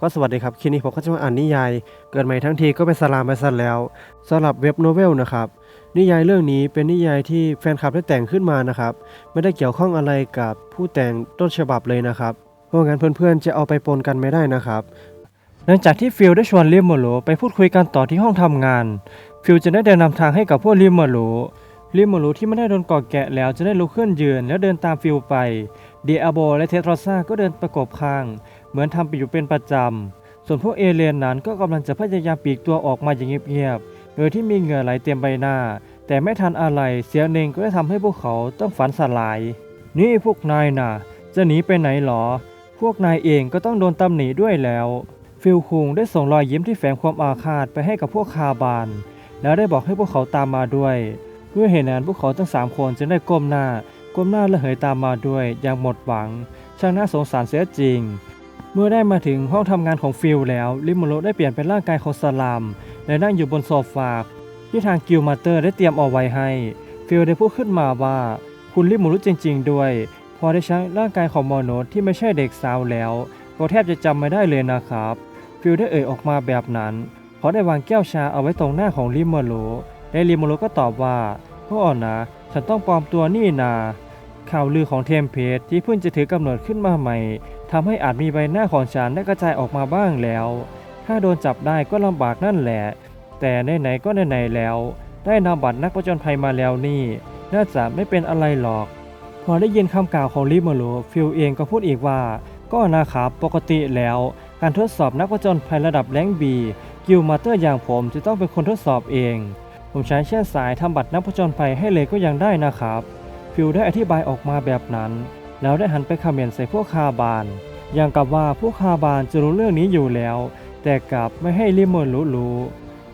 ก็สวัสดีครับคลิปนี้ผมก็จะมาอ่านนิยาย เกิดใหม่ทั้งทีก็เป็นสลามไปซะแล้วสำหรับเว็บโนเวลนะครับนิยายเรื่องนี้เป็นนิยายที่แฟนคลับได้แต่งขึ้นมานะครับไม่ได้เกี่ยวข้องอะไรกับผู้แต่งต้นฉบับเลยนะครับเพราะงั้นเพื่อนๆจะเอาไปปนกันไม่ได้นะครับหลังจากที่ฟิลได้ชวนลิมโมโลไปพูดคุยกันต่อที่ห้องทำงาน ฟิลจะได้เดินนำทางให้กับพวกลิมโมโลลิมโมโลที่ไม่ได้โดนกอดแกะแล้วจะได้ลุกขึ้นยืนแล้วเดินตามฟิลไปเดียโบและเทตรอซ่าก็เดินประกบข้าง เหมือนทำไปอยู่เป็นประจำ ส่วนพวกเอเลียนนั้นก็กำลังจะพยายามปีกตัวออกมาอย่างเงียบๆ โดยที่มีเหงื่อไหลเต็มใบหน้า แต่ไม่ทันอะไรเสียงหนึ่งก็ได้ทำให้พวกเขาต้องฝันสลาย นี่พวกนายน่ะ จะหนีไปไหนหรอ พวกนายเองก็ต้องโดนตำหนิด้วยแล้ว ฟิลคุงได้ส่งรอยยิ้มที่แฝงความอาฆาตไปให้กับพวกคาบาน แล้วได้บอกให้พวกเขาตามมาด้วยเมื่อเห็นนั้นพวกเขาทั้งสามคนจึงได้ก้มหน้า ก้มหน้าและเหยตามมาด้วยอย่างหมดหวัง ช่างน่าสงสารเสียจริง เมื่อได้มาถึงห้องทำงานของฟิลแล้วลิมูโรได้เปลี่ยนเป็นร่างกายของสลาม และนั่งอยู่บนโซฟาที่ทางกิลมาเตอร์ได้เตรียมเอาไว้ให้ ฟิลได้พูดขึ้นมาว่า คุณลิมูรุจริง ๆ ด้วย พอได้ใช้ร่างกายของมโนสที่ไม่ใช่เด็กสาวแล้วก็แทบจะจำไม่ได้เลยนะครับ ฟิลได้เอ่ยออกมาแบบนั้นเพราะได้วางแก้วชาเอาไว้ตรงหน้าของลิมูโรและลิมูโรก็ตอบว่าพ่ออ่อนะ ฉันต้องปลอมตัวนี่นา ข่าวลือของเทมเพสที่เพิ่งจะถือกำเนิดขึ้นมาใหม่ทำให้อาจมีใบหน้าของฉันได้กระจายออกมาบ้างแล้ว ถ้าโดนจับได้ก็ลำบากนั่นแหละ แต่ไหนๆก็ไหนๆแล้ว ได้นำบัตรนักประจนภัยมาแล้วนี่ น่าจะไม่เป็นอะไรหรอก พอได้ยินคำกล่าวของลิมาโลฟิลเองก็พูดอีกว่า ก็นะครับปกติแล้ว การทดสอบนักประจนภัยระดับแรงบีกิลมาเตอร์อย่างผมจะต้องเป็นคนทดสอบเอง ผมใช้เชือกสายทำบัตรนักประจนภัยให้เลยก็ยังได้นะครับ ฟิลได้อธิบายออกมาแบบนั้น แล้วได้หันไปคอมเมนต์ใส่พวกคาบาน อย่างกับว่าพวกคาบานจะรู้เรื่องนี้อยู่แล้ว แต่กลับไม่ให้ลิมโมนรู้รู้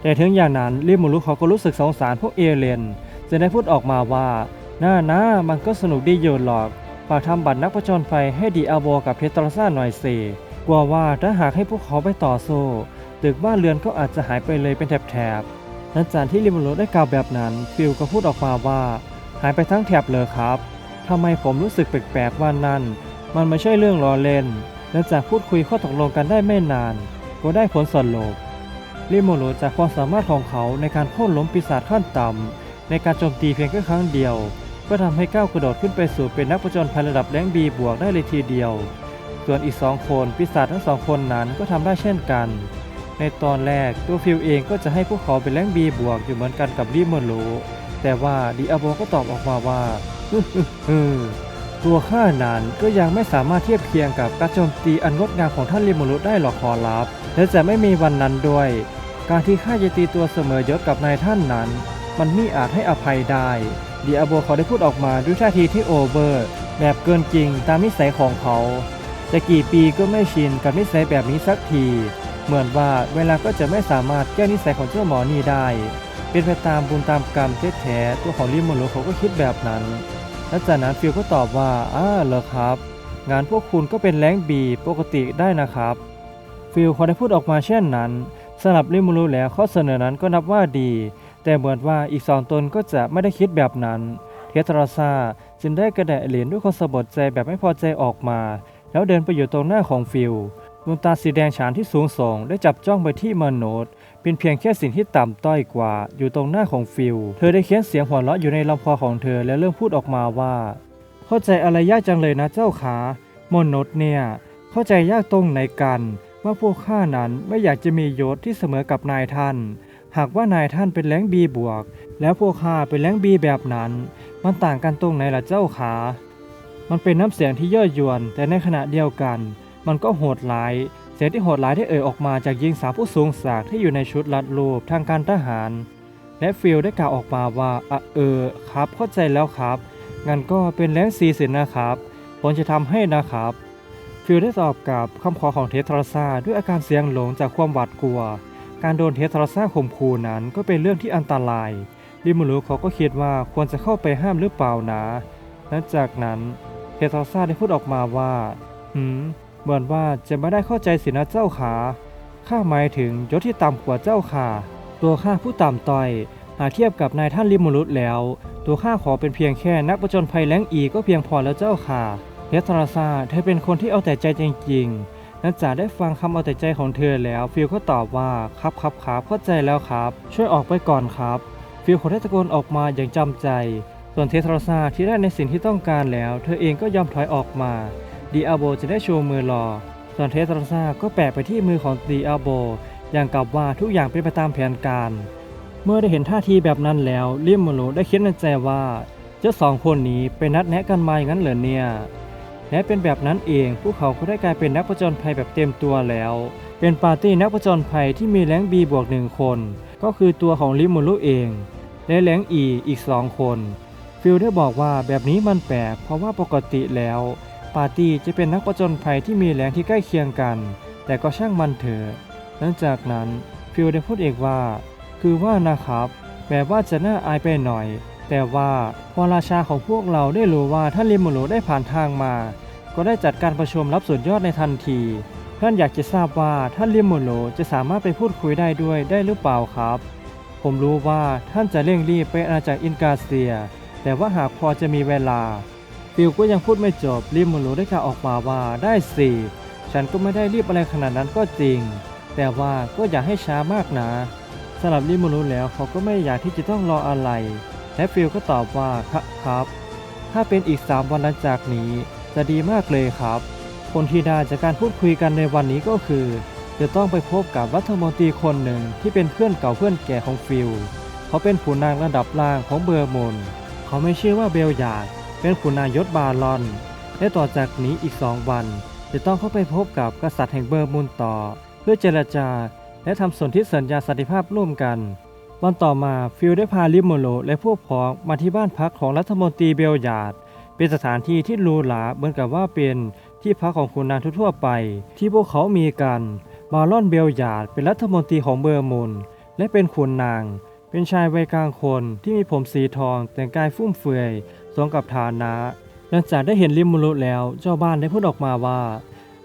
แต่ถึงอย่างนั้นลิมโมนรู้เขาก็รู้สึกสงสารพวกเอเลนจะได้พูดออกมาว่าน่าหนะมันก็สนุกดีอยู่หรอกฝากทำบัตรนักประจนภัยให้ดีอาโบกับเพตราซ่าหน่อยสิกลัวว่าถ้าหากให้พวกเขาไปต่อสู้ตึกบ้านเรือนก็อาจจะหายไปเลยเป็นแถบๆหลังจากที่ลิมโมนรู้ได้กล่าวแบบนั้นฟิลก็พูดออกมาว่า หายไปทั้งแถบเลยครับทำไมผมรู้สึกแปลกๆว่านั่น มันไม่ใช่เรื่องล้อเล่นและจากพูดคุยข้อตกลงกันได้ไม่นาน ก็ได้ผลสรุปลิโมโรจากความสามารถของเขาในการโค่นล้มปีศาจขั้นต่ำในการโจมตีเพียงแค่ครั้งเดียว ก็ทำให้ก้าวกระโดดขึ้นไปสู่เป็นนักผจญภัยระดับแรงบีบวกได้เลยทีเดียว ส่วนอีกสองคนปีศาจทั้งสองคนนั้นก็ทำได้เช่นกัน ในตอนแรกตัวฟิลเองก็จะให้พวกเขาเป็นแรงบีบวกอยู่เหมือนกันกับลิโมโร แต่ว่าดิอาโบก็ตอบออกมาว่าฮึมตัวข้านั้นก็ยังไม่สามารถเทียบเคียงกับการโจมตีอันงดงามของท่านลิมูรุได้หรอกขอรับ และจะไม่มีวันนั้นด้วย การที่ข้าจะตีตัวเสมอยศกับนายท่านนั้น มันมิอาจให้อภัยได้ดิอาโบเขาได้พูดออกมาด้วยท่าทีที่โอเวอร์ แบบเกินจริงตามนิสัยของเขา จะกี่ปีก็ไม่ชินกับนิสัยแบบนี้สักที เหมือนว่าเวลาก็จะไม่สามารถแก้นิสัยของเจ้าหมอนี่ได้ เป็นไปตามบุญตามกรรมแท้ๆตัวของลิมูรุเขาก็คิดแบบนั้น และจากนั้นฟิลก็ตอบว่าอ้าเหรอครับ งานพวกคุณก็เป็นแรงบีปกติได้นะครับ ฟิลเขาได้พูดออกมาเช่นนั้นสำหรับลิมูรุแล้วข้อเสนอนั้นก็นับว่าดี แต่เหมือนว่าอีกสองตนก็จะไม่ได้คิดแบบนั้นเทตราซาจึงได้กระแดะเหรียญด้วยความสะบดใจแบบไม่พอใจออกมา แล้วเดินไปอยู่ตรงหน้าของฟิล ดวงตาสีแดงฉานที่สูงส่งได้จับจ้องไปที่มโนดเป็นเพียงแค่สิ่งที่ต่ำต้อยกว่า อยู่ตรงหน้าของฟิล เธอได้เขียนเสียงหัวเราะอยู่ในลำคอของเธอและเริ่มพูดออกมาว่า เข้าใจอะไรยากจังเลยนะเจ้าขามนดเนี่ย เข้าใจยากตรงไหนกัน ว่าพวกข้านั้นไม่อยากจะมียศที่เสมอกับนายท่าน หากว่านายท่านเป็นแรงบีบวก แล้วพวกข้าเป็นแรงบีแบบนั้น มันต่างกันตรงไหนล่ะเจ้าขา มันเป็นน้ำเสียงที่ย่อยวน แต่ในขณะเดียวกัน มันก็โหดร้าย เสียงที่โหดร้ายที่เอ่ยออกมาจากหญิงสาวผู้สูงศักดิ์ที่อยู่ในชุดลัดรูปทางการทหาร และฟิลได้กล่าวออกมาว่าอะเออครับเข้าใจแล้วครับ งั้นก็เป็นแรงซีสินนะครับ ผมจะทำให้นะครับ ฟิลได้ตอบกับคำขอของเททราซาด้วยอาการเสียงหลงจากความหวาดกลัว การโดนเททราซาข่มขู่นั้นก็เป็นเรื่องที่อันตรายลิมูรุเขาก็คิดว่าควรจะเข้าไปห้ามหรือเปล่านะและจากนั้นเททราซาได้พูดออกมาว่าหืม เหมือนว่าจะไม่ได้เข้าใจสินะเจ้าขาข้าหมายถึงยศที่ต่ำกว่าเจ้าค่ะตัวข้าผู้ต่ำต้อย หากเทียบกับนายท่านลิมูรุตแล้ว ตัวข้าขอเป็นเพียงแค่นักประจนภัยแรงอีก็เพียงพอแล้วเจ้าค่ะเฮตราซาเธอเป็นคนที่เอาแต่ใจจริงๆหลังจาได้ฟังคำเอาแต่ใจของเธอแล้ว ฟิลก็ตอบว่าครับครับครับเข้าใจแล้วครับ ช่วยออกไปก่อนครับ ฟิลขอได้ตะโกนออกมาอย่างจำใจ ส่วนเทสโรซาที่ได้ในสิ่งที่ต้องการแล้ว เธอเองก็ยอมถอยออกมา ดีอาโบจะได้โชว์มือรอ ส่วนเทสโรซาก็แปะไปที่มือของดีอาโบอย่างกับว่าทุกอย่างเป็นไปตามแผนการ เมื่อได้เห็นท่าทีแบบนั้นแล้วลิมมโลได้คิดในใจว่าเจ้าสองคนนี้ไปนัดแนะกันมาอย่างนั้นเหรอเนี่ยและเป็นแบบนั้นเองพวกเขาก็ได้กลายเป็นนักผจญภัยแบบเต็มตัวแล้ว เป็นปาร์ตี้นักผจญภัยที่มีแรงบีบวกหนึ่งคน ก็คือตัวของลิมูรุเอง และแรงอีอีกสองคน ฟิลได้บอกว่าแบบนี้มันแปลกเพราะว่าปกติแล้ว ปาร์ตี้จะเป็นนักผจญภัยที่มีแรงที่ใกล้เคียงกัน แต่ก็ช่างมันเถอะหลังจากนั้นฟิลได้พูดเองว่า คือว่านะครับ แม้ว่าจะน่าอายไปหน่อย แต่ว่าพอราชาของพวกเราได้รู้ว่าท่านลิมูรุได้ผ่านทางมา ก็ได้จัดการประชุมรับสุดยอดในทันทีท่านอยากจะทราบว่าท่านลิมูรุจะสามารถไปพูดคุยได้ด้วยได้หรือเปล่าครับ ผมรู้ว่าท่านจะเร่งรีบไปอาณาจักรอินกาเซีย แต่ว่าหากพอจะมีเวลา ฟิลก็ยังพูดไม่จบลิมูรุได้กล่าวออกมาว่าได้สิฉันก็ไม่ได้รีบอะไรขนาดนั้นก็จริง แต่ว่าก็อย่าให้ช้ามากนะสำหรับลิมูรุแล้วเขาก็ไม่อยากที่จะต้องรออะไร และฟิลก็ตอบว่าครับครับ ถ้าเป็นอีก 3 วันหลังจากนี้ จะดีมากเลยครับผลที่ได้จากการพูดคุยกันในวันนี้ก็คือ จะต้องไปพบกับรัฐมนตรีคนหนึ่งที่เป็นเพื่อนเก่าเพื่อนแก่ของฟิลเขาเป็นขุนนางระดับล่างของเบอร์มนเขาไม่ชื่อว่าเบลยาร์ด เป็นขุนนางยศบาลอน และต่อจากนี้อีกสองวัน จะต้องเข้าไปพบกับกษัตริย์แห่งเบอร์มุนต่อ เพื่อเจรจา และทำสนธิสัญญาสันติภาพร่วมกัน วันต่อมาฟิลได้พาลิมโมโลและพวกพ้องมาที่บ้านพักของรัฐมนตรีเบลยาดเป็นสถานที่ที่รูหราเหมือนกับว่าเป็นที่พักของขุนนางทั่วไป ที่พวกเขามีกันมาลอนเบลยาดเป็นรัฐมนตรีของเบอร์มุนและเป็นขุนนาง เป็นชายวัยกลางคนที่มีผมสีทองแต่งกายฟุ่มเฟือย สวมกับฐานะหลังจากได้เห็นลิมูรุแล้วเจ้าบ้านได้พูดออกมาว่า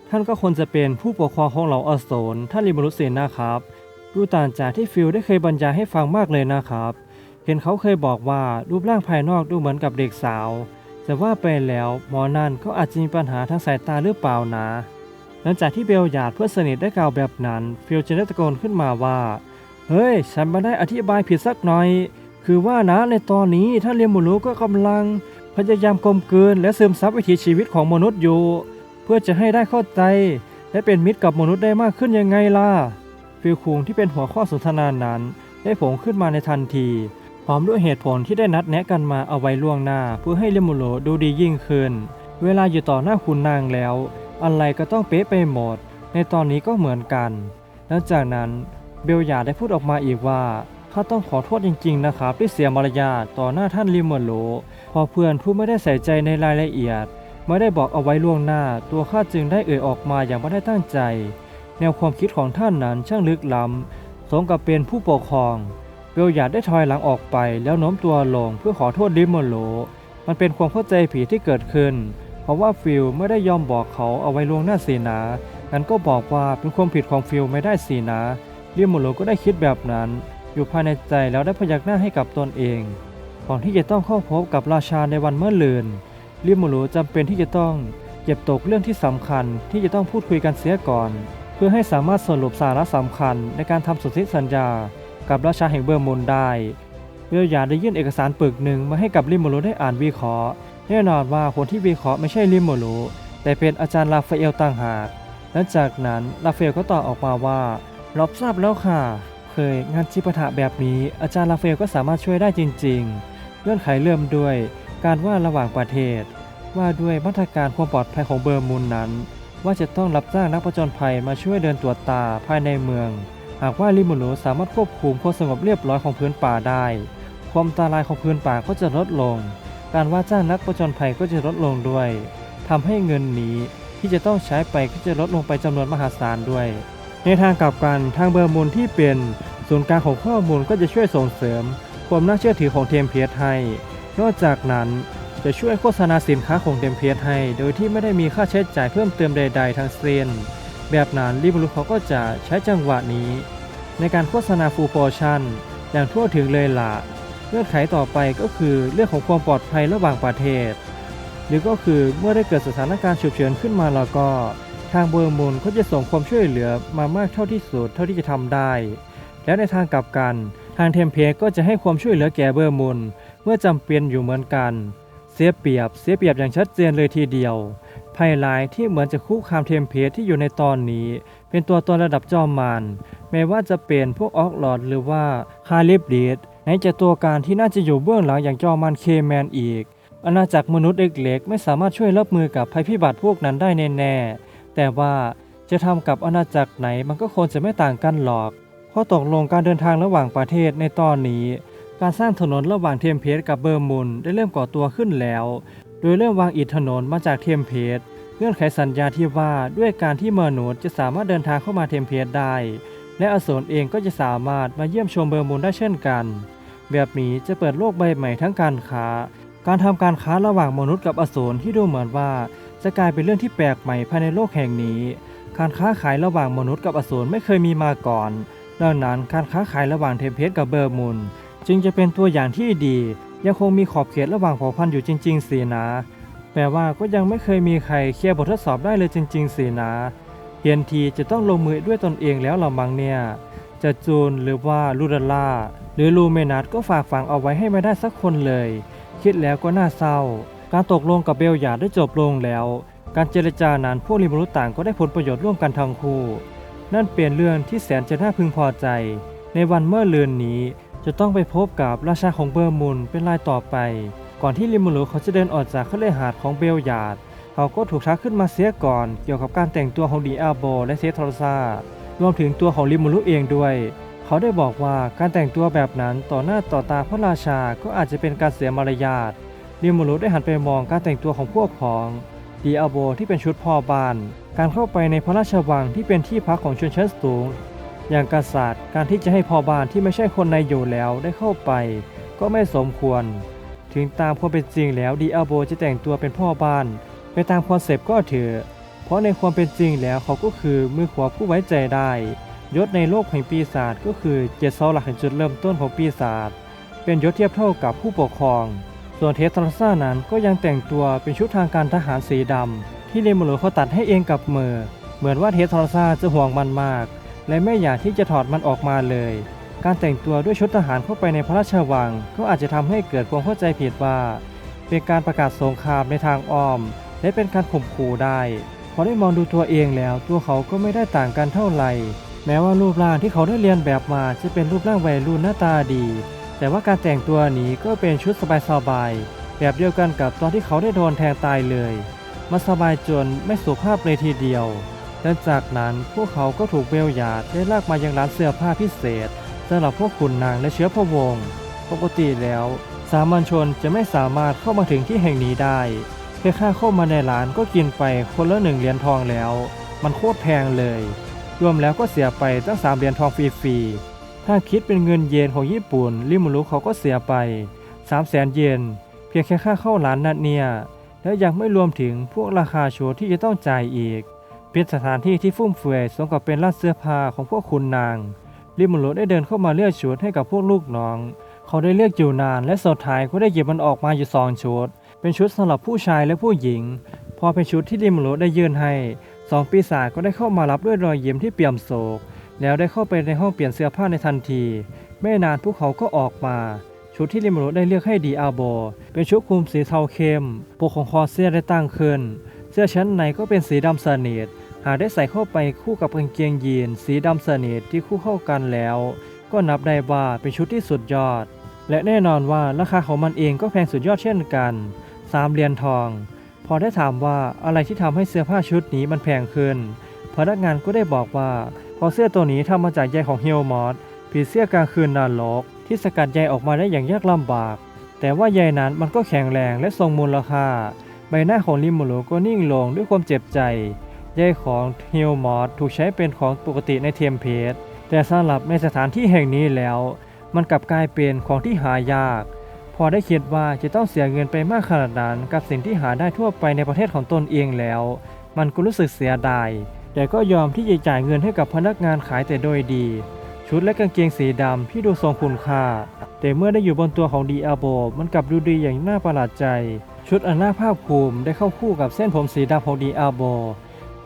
ท่านก็ควรจะเป็นผู้ปกครองของเหล่าอโศรท่านลิมูรุเซนนะครับดูต่างจากที่ฟิลได้เคยบรรยายให้ฟังมากเลยนะครับ เห็นเขาเคยบอกว่ารูปร่างภายนอกดูเหมือนกับเด็กสาวแต่ว่าไปแล้วหมอนั่นก็อาจจะมีปัญหาทางสายตาหรือเปล่านะ หลังจากที่เบลหยาดเพื่อนสนิทได้กล่าวแบบนั้น ฟิลจึงได้ตะโกนขึ้นมาว่า เฮ้ย ฉันไม่ได้อธิบายผิดสักหน่อย คือว่านะในตอนนี้ท่านเรียนมูรู้ก็กำลังพยายามกลมเกลืนและซึมซับวิถีชีวิตของมนุษย์อยู่ เพื่อจะให้ได้เข้าใจ และเป็นมิตรกับมนุษย์ได้มากขึ้นยังไงล่ะฟิลคุงที่เป็นหัวข้อสนทนานั้น ได้โผล่ขึ้นมาในทันที พร้อมด้วยเหตุผลที่ได้นัดแนะกันมาเอาไว้ล่วงหน้า เพื่อให้เลมูโลดูดียิ่งขึ้น เวลาอยู่ต่อหน้าคุณนางแล้ว อะไรก็ต้องเป๊ะไปหมด ในตอนนี้ก็เหมือนกันหลังจากนั้นเบลยาได้พูดออกมาอีกว่า ข้าต้องขอโทษจริงๆนะครับที่เสียมารยาทต่อหน้าท่านลิมเมอร์โลพอเพื่อนผู้ไม่ได้ใส่ใจในรายละเอียด ไม่ได้บอกเอาไว้ล่วงหน้า ตัวข้าจึงได้เอ่ยออกมาอย่างไม่ได้ตั้งใจ แนวความคิดของท่านนั้นช่างลึกล้ำสมกับเป็นผู้ปกครองเบลยาดได้ถอยหลังออกไปแล้วโน้มตัวลงเพื่อขอโทษลิมโมโลมันเป็นความเข้าใจผิดที่เกิดขึ้น เพราะว่าฟิลไม่ได้ยอมบอกเขาเอาไว้ล่วงหน้าสีนางั้นก็บอกว่าเป็นความผิดของฟิลไม่ได้สีนาลิมโมโลก็ได้คิดแบบนั้น อยู่ภายในใจแล้วได้พยักหน้าให้กับตนเอง ก่อนที่จะต้องเข้าพบกับราชาในวันเมื่อเลืนลิมโมโลจำเป็นที่จะต้องเก็บตกเรื่องที่สำคัญที่จะต้องพูดคุยกันเสียก่อน เพื่อให้สามารถสรุปสาระสำคัญในการทำสนธิสัญญา กับราชาแห่งเบอร์มุนได้เบลยาได้ยื่นเอกสารปึกหนึ่งมาให้กับลิโมโลได้อ่านวิเคราะห์แน่นอนว่าคนที่วิเคราะห์ไม่ใช่ลิโมโลแต่เป็นอาจารย์ลาฟาเอลต่างหากและจากนั้นลาฟาเอลก็ตอบออกมาว่ารับทราบแล้วค่ะ เคย งานจิปาถะแบบนี้ อาจารย์ลาเอลก็สามารถช่วยได้จริง ๆ เงื่อนไขเริ่มด้วย การว่าระหว่างประเทศ ว่าด้วยมาตรการความปลอดภัยของเบอร์มุนนั้น ว่าจะต้องรับจ้างนักผจญภัยมาช่วยเดินตรวจตาภายในเมือง หากว่าลิมูโนสามารถควบคุมความสงบเรียบร้อยของพื้นป่าได้ ความอันตรายของพื้นป่าก็จะลดลง การว่าจ้างนักผจญภัยก็จะลดลงด้วยทำให้เงินนี้ที่จะต้องใช้ไปก็จะลดลงไปจำนวนมหาศาลด้วย ในทางกลับกันทางเบอร์มูลที่เป็นศูนย์กลางของข้อมูลก็จะช่วยส่งเสริม ความน่าเชื่อถือของเทมเพสให้นอกจากนั้นจะช่วยโฆษณาสินค้าของเทมเพสให้โดยที่ไม่ได้มีค่าใช้จ่ายเพิ่มเติมใด ๆ ทั้งสิ้นแบบนั้นลิบลูเขาก็จะใช้จังหวะนี้ ในการโฆษณาฟูลโปรชั่นอย่างทั่วถึงเลยล่ะเงื่อนไขต่อไปก็คือเรื่องของความปลอดภัยระหว่างประเทศ หรือก็คือเมื่อได้เกิดสถานการณ์ฉุกเฉินขึ้นมาแล้วก็ ทางเบอร์มูลก็จะส่งความช่วยเหลือมามากเท่าที่สุดเท่าที่จะทำได้ และในทางกลับกัน ทางเทมเพก็จะให้ความช่วยเหลือแก่เบอร์มูลเมื่อจำเป็นอยู่เหมือนกัน เสียเปรียบเสียเปรียบอย่างชัดเจนเลยทีเดียวภัยร้ายที่เหมือนจะคุกคามเทมเพลตที่อยู่ในตอนนี้ เป็นตัวตนระดับจอมมารแม้ว่าจะเป็นพวกออกลอดหรือว่าคาลิบดีดไหนจะตัวการที่น่าจะอยู่เบื้องหลังอย่างจอมมารเคแมนอีกอาณาจักรมนุษย์เล็กๆไม่สามารถช่วยรับมือกับภัยพิบัติพวกนั้นได้แน่ๆ แต่ว่าจะทำกับอาณาจักรไหนมันก็คงจะไม่ต่างกันหรอก เพราะตกลงการเดินทางระหว่างประเทศในตอนนี้ การสร้างถนนระหว่างเทมเพลตกับเบอร์มุนได้เริ่มก่อตัวขึ้นแล้ว โดยเริ่มวางอิฐถนนมาจากเทมเพลตเงื่อนไขสัญญาที่ว่าด้วยการที่มนุษย์จะสามารถเดินทางเข้ามาเทมเพลตได้ และอสูรเองก็จะสามารถมาเยี่ยมชมเบอร์มุนได้เช่นกัน แบบนี้จะเปิดโลกใบใหม่ทั้งการค้า การทำการค้าระหว่างมนุษย์กับอสูรที่ดูเหมือนว่า จะกลายเป็นเรื่องที่แปลกใหม่ภายในโลกแห่งนี้ การค้าขายระหว่างมนุษย์กับอสูรไม่เคยมีมาก่อน ดังนั้นการค้าขายระหว่างเทมเพลตกับเบอร์มุนจึงจะเป็นตัวอย่างที่ดี ยังคงมีขอบเขตระหว่างเผ่าพันธุ์อยู่จริง ๆสินะแปลว่าก็ยังไม่เคยมีใครเคลียร์บททดสอบได้เลยจริง ๆสินะเทียนทีจะต้องลงมือด้วยตนเองแล้วหรามังเนี่ยจะจูนหรือว่าลูดาล่าหรือลูเมนัสก็ฝากฝังเอาไว้ให้ไม่ได้สักคนเลย คิดแล้วก็น่าเศร้า การตกลงกับเบลยาร์ดได้จบลงแล้ว การเจรจานั้นพวกริมรุต่างก็ได้ผลประโยชน์ร่วมกันทั้งคู่ นั่นเป็นเรื่องที่แสนจะน่าพึงพอใจ ในวันเมื่อเลือนนี้จะต้องไปพบกับราชาของเบอร์มุนเป็นรายต่อไป ก่อนที่ลิมรุเขาจะเดินออกจากเขาเลหาดของเบลยาร์ดเขาก็ถูกทักขึ้นมาเสียก่อนเกี่ยวกับการแต่งตัวของดีอาโบและเซทรซารวมถึงตัวของลิมูรุเองด้วย เขาได้บอกว่าการแต่งตัวแบบนั้นต่อหน้าต่อตาพระราชาก็อาจจะเป็นการเสียมารยาท ลิมูรุได้หันไปมองการแต่งตัวของพวกของดีอาโบที่เป็นชุดพ่อบ้าน การเข้าไปในพระราชวังที่เป็นที่พักของชนชั้นสูง อย่างกษัตริย์การที่จะให้พ่อบ้านที่ไม่ใช่คนในอยู่แล้วได้เข้าไป ก็ไม่สมควร ถึงตามความเป็นจริงแล้วดีอาโบจะแต่งตัวเป็นพ่อบ้าน ไปตามคอนเซปต์ก็เถอะเพราะในความเป็นจริงแล้วเขาก็คือมือขวาผู้ไว้ใจได้ ยศในโลกแห่งปีศาจก็คือเจ็ดเสาหลักแห่งจุดเริ่มต้นของปีศาจเป็นยศเทียบเท่ากับผู้ปกครอง ส่วนเทสลาซ่านั้นก็ยังแต่งตัวเป็นชุดทางการทหารสีดำที่เลมโลเขาตัดให้เองกับมือ เหมือนว่าเทสลาซ่าจะห่วงมันมาก และไม่อยากที่จะถอดมันออกมาเลย การแต่งตัวด้วยชุดทหารเข้าไปในพระราชวัง ก็อาจจะทำให้เกิดความเข้าใจผิดว่า เป็นการประกาศสงครามในทางอ้อม และเป็นการข่มขู่ได้พอได้มองดูตัวเองแล้ว ตัวเขาก็ไม่ได้ต่างกันเท่าไหร่แม้ว่ารูปร่างที่เขาได้เรียนแบบมาจะเป็นรูปร่างวัยรุ่นหน้าตาดี แต่ว่าการแต่งตัวนี้ก็เป็นชุดสบายๆแบบเดียวกันกับตอนที่เขาได้โดนแทงตายเลยมันสบายจนไม่สุภาพเลยทีเดียวและจากนั้นพวกเขาก็ถูกเบลยาดได้ลากมายังร้านเสื้อผ้าพิเศษสำหรับพวกขุนนางและเชื้อพระวงศ์ปกติแล้ว สามัญชนจะไม่สามารถเข้ามาถึงที่แห่งนี้ได้แค่ค่าเข้ามาในร้านก็กินไปคนละหนึ่งเหรียญทองแล้ว มันโคตรแพงเลย รวมแล้วก็เสียไปตั้งสามเหรียญทองฟรีๆ ถ้าคิดเป็นเงินเยนของญี่ปุ่นริมูรุเขาก็เสียไป 3 0 0แสนเยน เพียงแค่ค่าเข้าร้านนั่นเนี่ย และยังไม่รวมถึงพวกราคาโชว์ที่จะต้องจ่ายอีก เป็นสถานที่ที่ฟุ่มเฟือยสมกับเป็นร้านเสื้อผ้าของพวกคุณนางริมูรุได้เดินเข้ามาเลือกชุดให้กับพวกลูกน้อง เขาได้เลือกอยู่นาน และสุดท้ายก็ได้หยิบมันออกมาอยู่สองชุด เป็นชุดสำหรับผู้ชายและผู้หญิง พอเป็นชุดที่ริมูรุได้ยื่นให้สองปีศาจก็ได้เข้ามารับด้วยรอยยิ้มที่เปี่ยมโศก แล้วได้เข้าไปในห้องเปลี่ยนเสื้อผ้าในทันที ไม่นานพวกเขาก็ออกมา ชุดที่ริมูรุได้เลือกให้ดีอาโบ เป็นชุดคลุมสีเทาเข้มปกของคอเสื้อได้ตั้งขึ้น เสื้อชั้นในก็เป็นสีดำสนิทหากได้ใส่เข้าไปคู่กับกางเกงยีน สีดำสนิทที่คู่เข้ากันแล้ว ก็นับได้ว่าเป็นชุดที่สุดยอด และแน่นอนว่าราคาของมันเองก็แพงสุดยอดเช่นกันสามเหรียญทอง พอได้ถามว่าอะไรที่ทำให้เสื้อผ้าชุดนี้มันแพงขึ้นพนักงานก็ได้บอกว่า เพราะเสื้อตัวนี้ทำมาจากใยของเฮลมอสผีเสื้อกลางคืนนานลกที่สกัดใยออกมาได้อย่างยากลำบาก แต่ว่าใยนั้นมันก็แข็งแรงและทรงมูลค่า ใบหน้าของลิมูโรก็นิ่งลงด้วยความเจ็บใจ ใยของเฮลมอสถูกใช้เป็นของปกติในเทมเพลตแต่สำหรับในสถานที่แห่งนี้แล้ว มันกลับกลายเป็นของที่หายาก พอได้คิดว่าจะต้องเสียเงินไปมากขนาดนั้นกับสิ่งที่หาได้ทั่วไปในประเทศของตนเองแล้ว มันก็รู้สึกเสียดาย แต่ก็ยอมที่จะจ่ายเงินให้กับพนักงานขายแต่โดยดี ชุดและกางเกงสีดำที่ดูทรงคุณค่า แต่เมื่อได้อยู่บนตัวของดีอาโบมันกลับดูดีอย่างน่าประหลาดใจ ชุดอันน่าภาคภูมิได้เข้าคู่กับเส้นผมสีดำของดีอาโบ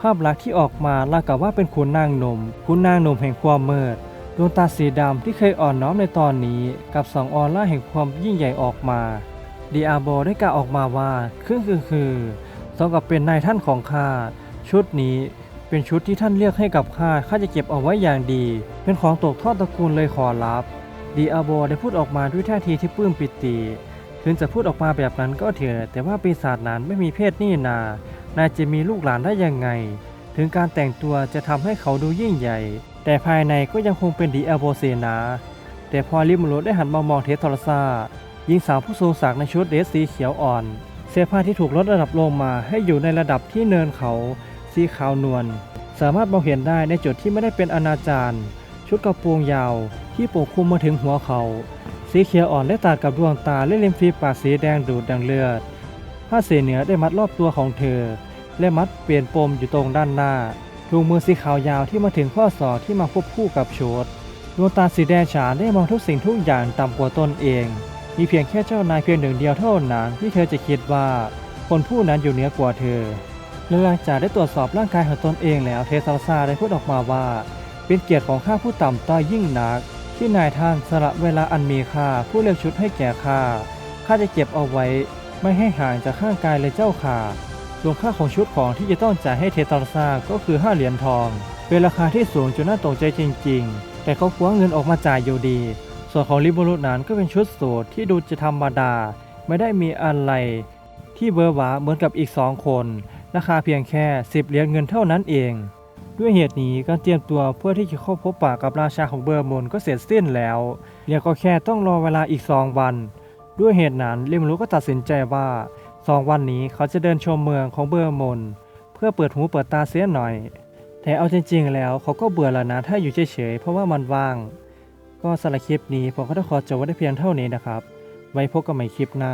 ภาพลักษณ์ที่ออกมาลากับว่าเป็นขุนนางหนุ่มขุนนางหนุ่มแห่งความมืดดวงตาสีดำที่เคยอ่อนน้อมในตอนนี้ กับสองออร่าแห่งความยิ่งใหญ่ออกมาดีอาโบได้กล่าวออกมาว่าคือคือคือสมกับเป็นนายท่านของข้าชุดนี้ เป็นชุดที่ท่านเลือกให้กับข้า ข้าจะเก็บเอาไว้อย่างดี เป็นของตกทอดตระกูลเลยขอรับดีอาโบได้พูดออกมาด้วยท่าทีที่ปลื้มปิติ ถึงจะพูดออกมาแบบนั้นก็เถอะ แต่ว่าปีศาจนั้นไม่มีเพศนี่นา นายจะมีลูกหลานได้ยังไง ถึงการแต่งตัวจะทำให้เขาดูยิ่งใหญ่ แต่ภายในก็ยังคงเป็นดีอลโบเซนา แต่พอลิมโรได้หันมามองเทสทอร์ซาหญิงสาวผู้ทรงศักดิ์ในชุดเดรสสีเขียวอ่อน เสื้อผ้าที่ถูกลดระดับลงมาให้อยู่ในระดับที่เนินเขา สีขาวนวลสามารถมองเห็นได้ในจุดที่ไม่ได้เป็นอนาจารชุดกระโปรงยาว ที่ปกคลุมมาถึงหัวเขา สีเขียวอ่อนและตัดกับดวงตาและริมฝีปากสีแดงดูดดังเลือดผ้าสีเหนือได้มัดรอบตัวของเธอ และมัดเปลี่ยนปมอยู่ตรงด้านหน้าถุงมือสีขาวยาวที่มาถึงข้อศอกที่มาควบคู่กับโชดดวงตาสีแดงฉานได้มองทุกสิ่งทุกอย่างต่ำกว่าตนเอง มีเพียงแค่เจ้านายเพียงหนึ่งเดียวเท่านั้นที่เธอจะคิดว่า คนผู้นั้นอยู่เหนือกว่าเธอ และหลังจากได้ตรวจสอบร่างกายของตนเองแล้วเทซาซาได้พูดออกมาว่า เป็นเกียรติของข้าผู้ต่ำต้อยยิ่งนัก ที่นายท่านสละเวลาอันมีค่าผู้เลือกชุดให้แก่ข้าข้าจะเก็บเอาไว้ ไม่ให้ห่างจากข้างกายเลยเจ้าค่ะรวมค่าของชุดของที่จะต้องจ่ายให้เทตาซาก็คือ5เหรียญทอง เป็นราคาที่สูงจนน่าตกใจจริง ๆ แต่เขาคว้าเงินออกมาจ่ายอยู่ดี ส่วนของลิบูรุนั้นก็เป็นชุดสูทที่ดูจะธรรมดา ไม่ได้มีอะไรที่เบอร์วาเหมือนกับอีกสองคน ราคาเพียงแค่ 10 เหรียญเงินเท่านั้นเอง ด้วยเหตุนี้การเตรียมตัวเพื่อที่จะเข้าพบปะกับราชาของเบอร์มนก็เสร็จสิ้นแล้วเรียกก็แค่ต้องรอเวลาอีกสองวัน ด้วยเหตุนั้นเลมรุก็ตัดสินใจว่าสองวันนี้เขาจะเดินชมเมืองของเบอร์มนเพื่อเปิดหูเปิดตาเสียหน่อย แต่เอาจริงๆ แล้วเขาก็เบื่อแล้วนะถ้าอยู่เฉยๆเพราะว่ามันว่าง ก็สำหรับคลิปนี้ผมก็ต้องขอจบไว้ได้เพียงเท่านี้นะครับ ไว้พบกันใหม่คลิปหน้า